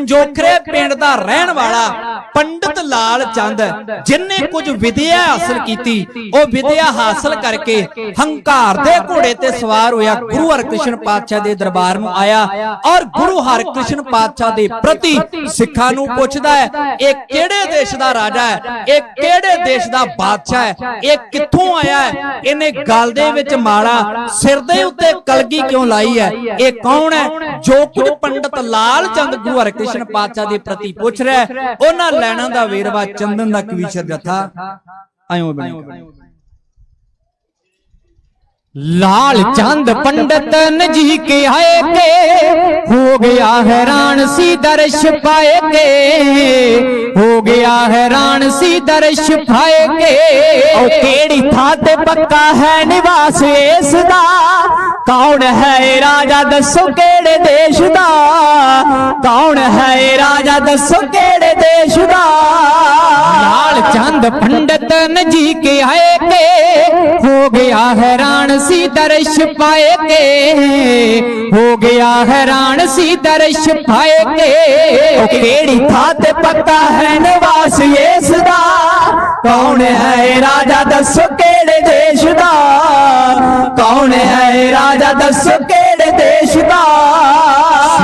ਪੰਜੋਖਰੇ ਪਿੰਡ ਦਾ ਰਹਿਣ ਵਾਲਾ ਪੰਡਿਤ ਲਾਲ ਚੰਦ ਜਿਨੇ ਕੁਝ ਵਿਦਿਆ ਹਾਸਲ ਕੀਤੀ ਉਹ ਵਿਦਿਆ ਹਾਸਲ ਕਰਕੇ ਹੰਕਾਰ ਦੇ ਘੋੜੇ ਤੇ ਸਵਾਰ ਹੋਇਆ ਗੁਰੂ ਹਰਕ੍ਰਿਸ਼ਨ ਪਾਤਸ਼ਾਹ ਦੇ ਦਰਬਾਰ ਨੂੰ ਆਇਆ ਔਰ ਗੁਰੂ ਹਰਕ੍ਰਿਸ਼ਨ ਪਾਤਸ਼ਾਹ ਦੇ ਪ੍ਰਤੀ ਸਿੱਖਾਂ ਨੂੰ ਪੁੱਛਦਾ ਹੈ ਇਹ ਕਿਹੜੇ ਦੇਸ਼ ਦਾ ਰਾਜਾ ਹੈ? ਇਹ ਕਿਹੜੇ ਦੇਸ਼ ਦਾ ਬਾਦਸ਼ਾਹ ਹੈ? ਇਹ ਕਿੱਥੋਂ ਆਇਆ ਹੈ? ਇਹਨੇ ਗਲ ਦੇ ਵਿੱਚ ਮਾਲਾ ਸਿਰ ਦੇ ਉੱਤੇ ਕਲਗੀ ਕਿਉਂ ਲਾਈ ਹੈ? ਇਹ ਕੌਣ ਹੈ? ਜੋ ਕੁਝ ਪੰਡਤ ਲਾਲ ਚੰਦ ਗੁਰੂ ਹਰਕ੍ਰਿਸ਼ਨ ਪਾਤਸ਼ਾਹ ਦੇ ਪ੍ਰਤੀ ਪੁੱਛ ਰਿਹਾ ਉਹਨਾਂ ਲੈਣਾ ਦਾ ਵੇਰਵਾ ਚੰਦਨ ਦਾ ਕਵੀਸ਼ਰ ਜਥਾ? ਆਇਓ ਬਣੇ। लाल चंद पंडित नजी के आए के हो गया हैरान सी दर्श पाए के हो गया हैरान सी दर्श पाए के ओ केड़ी था ते पक्का है निवास इस दा कौन है ये राजा दसो केड़े देश दा कौन है ये राजा दसो केड़े देश दा लाल चंद पंडित नजी के आए के हो गया हैरान ਸੀ ਦਰਸ਼ ਪਾਏ ਕੇ। ਹੋ ਗਿਆ ਹੈਰਾਨ ਸੀ ਦਰਸ਼ ਪਾਏ ਕੇ। ਉਹ ਕਿਹੜੀ ਥਾਂ ਤੇ ਪਤਾ ਹੈ ਨਿਵਾਸ ਇਸ ਦਾ? ਕੌਣ ਹੈ ਰਾਜਾ? ਦੱਸੋ ਕਿਹੜੇ ਦੇਸ਼ ਦਾ? ਕੌਣ ਹੈ ਰਾਜਾ? ਦੱਸੋ ਕਿਹੜੇ ਦੇਸ਼ ਦਾ?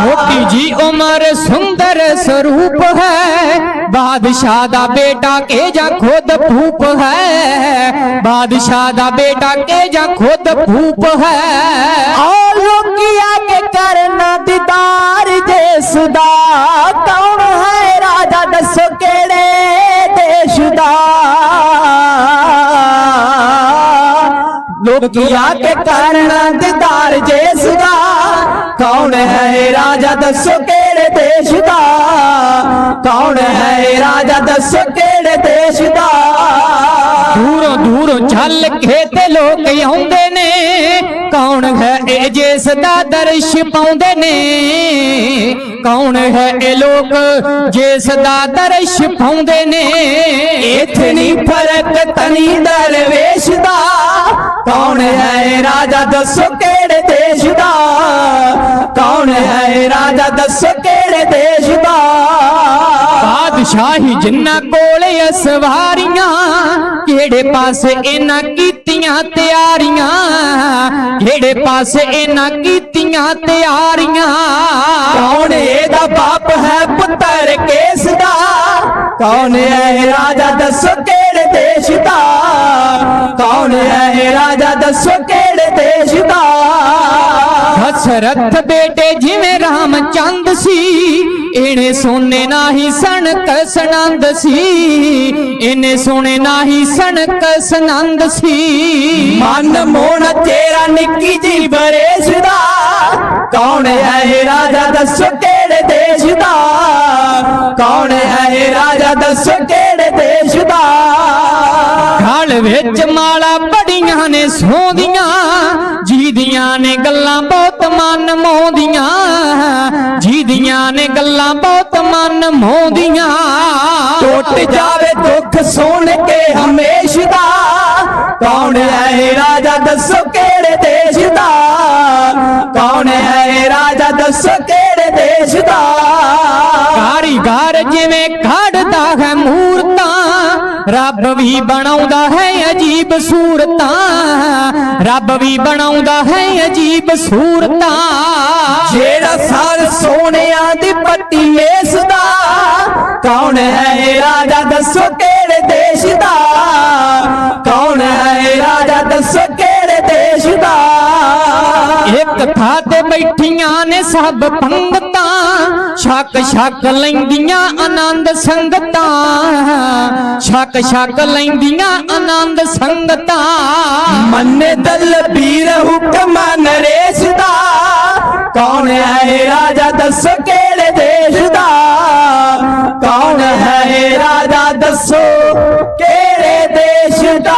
ਮੋਤੀ ਜੀ ਉਮਰ ਸੁੰਦਰ ਸਰੂਪ ਹੈ। ਬਾਦਸ਼ਾਹ ਦਾ ਬੇਟਾ ਕੇ ਜਾ ਖੁਦ ਭੂਪ ਹੈ। ਬਾਦਸ਼ਾਹ ਦਾ ਬੇਟਾ ਕੇ ਜਾ ਖੁਦ ਭੂਪ ਹੈ। ਆ ਲੋਕੀ ਆ ਕੇ ਕਰਨਾ ਦੀਦਾਰ ਜੇ ਸੁਦਾ। ਕੌਣ ਹੈ ਰਾਜਾ ਦੱਸੋ ਕਿਹੜੇ ਦੇਸ਼ ਦਾ? ਲੋਕੀਆਂ ਕੇ ਕਾਰਨ ਦਿਦਾਰ ਜੇਸ ਦਾ ਕੌਣ ਹੈ ਰਾਜਾ ਦੱਸੋ ਕਿਹੜੇ ਦੇਸ਼ ਦਾ? ਕੌਣ ਹੈ ਰਾਜਾ ਦੱਸੋ ਕਿਹੜੇ ਦੇਸ਼ ਦਾ? ਦੂਰੋਂ ਦੂਰੋਂ ਛੱਲ ਖੇਤੇ ਲੋਕ ਆਉਂਦੇ ਨੇ। ਕੌਣ ਹੈ ਇਹ ਜਿਸ ਦਾ ਦਰਸ਼ ਪਾਉਂਦੇ ਨੇ? ਕੌਣ ਹੈ ਇਹ ਲੋਕ ਜਿਸ ਦਾ ਦਰਸ਼ ਪਾਉਂਦੇ ਨੇ? ਇਥੇ ਨਹੀਂ ਫ਼ਰਕ ਤਨੀ ਦਰਵੇ ਕੌਣ ਹੈ ਰਾਜਾ? ਦੱਸੋ ਕਿਹੜੇ ਦੇਸ਼ ਦਾ? ਕੌਣ ਹੈ ਰਾਜਾ? ਦੱਸੋ ਕਿਹੜੇ ਦੇਸ਼ ਦਾ? ਬਾਦਸ਼ਾਹੀ ਜਿੰਨਾ ਕੋਲੇ ਅਸਵਾਰੀਆਂ ਕਿਹੜੇ ਪਾਸੇ ਇਹਨਾਂ ਕੀਤੀਆਂ ਤਿਆਰੀਆਂ? ਕਿਹੜੇ ਪਾਸੇ ਇਹਨਾਂ ਕੀਤੀਆਂ ਤਿਆਰੀਆਂ? ਕੌਣ ਇਹਦਾ ਬਾਪ ਹੈ ਪੁੱਤਰ ਕਿਸ ਦਾ? ਕੌਣ ਹੈ ਰਾਜਾ? ਦੱਸੋ ਕਿਹੜੇ ਦੇਸ਼ ਦਾ? ਕੌਣ ਹੈ ਇਹ ਰਾਜਾ? ਦੱਸੋ ਕਿਹੜੇ ਦੇਸ਼ ਦਾ? ਹਸਰਤ ਬੇਟੇ ਜਿਵੇਂ ਰਾਮਚੰਦ ਸੀ ਇਹਨੇ ਸੋਨੇ ਨਾਹੀ ਸਣਕ ਸਨੰਦ ਸੀ। ਇਹਨੇ ਸੋਨੇ ਨਾਹੀ ਸਣਕ ਸਨੰਦ ਸੀ। ਮਨ ਮੋਣ ਤੇਰਾ ਨਿੱਕੀ ਜੀ ਬਰੇਸ਼ ਦਾ। ਕੌਣ ਹੈ ਇਹ ਰਾਜਾ? ਦੱਸੋ ਕਿਹੜੇ ਦੇਸ਼ ਦਾ? ਕੌਣ ਹੈ ਇਹ ਰਾਜਾ? ਦੱਸੋ ਕਿਹੜੇ ਦੇਸ਼ ਦਾ? ਗਲ ਵਿੱਚ ਮਾਲਾ ਬੜੀਆਂ ਨੇ ਸੋਂਦੀਆਂ ਜੀਦੀਆਂ ਨੇ ਗੱਲਾਂ ਬਹੁਤ ਮਨ ਮੋਂਦੀਆਂ ਜੀਦੀਆਂ ਨੇ ਗੱਲਾਂ ਬਹੁਤ ਮਨ ਮੋਂਦੀਆਂ ਟੁੱਟ ਜਾਵੇ ਦੁੱਖ ਸੁਣ ਕੇ ਹਮੇਸ਼ ਦਾ। ਕੌਣ ਹੈ ਇਹ ਰਾਜਾ? ਦੱਸੋ ਕਿਹੜੇ ਦੇਸ਼ ਦਾ? ਕੌਣ ਹੈ ਇਹ ਰਾਜਾ? ਦੱਸੋ ਕਿਹੜੇ ਦੇਸ਼ ਦਾ? ਕਾਰੀਗਰ ਜਿਵੇਂ ਘੜਦਾ ਹੈ ਮੂਰਤਾਂ, ਰੱਬ ਵੀ ਬਣਾਉਂਦਾ ਹੈ ਅਜੀਬ ਸੂਰਤਾਂ। ਰੱਬ ਵੀ ਬਣਾਉਂਦਾ ਹੈ ਅਜੀਬ ਸੂਰਤਾਂ। ਜਿਹੜਾ ਸਾਰ ਸੋਹਣਿਆਂ ਦੀ ਪੱਟੀ ਵੇਸਦਾ, ਕੌਣ ਹੈ ਰਾਜਾ? ਦੱਸੋ ਕਿਹੜੇ ਦੇਸ਼ ਦਾ? ਇੱਕ ਥਾਂ ਤੇ ਬੈਠੀਆਂ ਨੇ ਸਭ ਪੰਗਤਾਂ, ਛੱਕ ਛੱਕ ਲੈਂਦੀਆਂ ਆਨੰਦ ਸੰਗਤਾਂ, ਛੱਕ ਛੱਕ ਲੈਂਦੀਆਂ ਆਨੰਦ ਸੰਗਤਾਂ। ਮੰਨੇ ਦਲ ਵੀਰ ਹੁਕਮ ਨਰੇਸ਼ ਦਾ, ਕੌਣ ਹੈ ਰਾਜਾ ਦੱਸੋ ਕਿਹੜੇ ਦੇਸ਼ ਦਾ? ਕੌਣ ਹੈ ਰਾਜਾ ਦੱਸੋ ਕਿਹੜੇ ਦੇਸ਼ ਦਾ?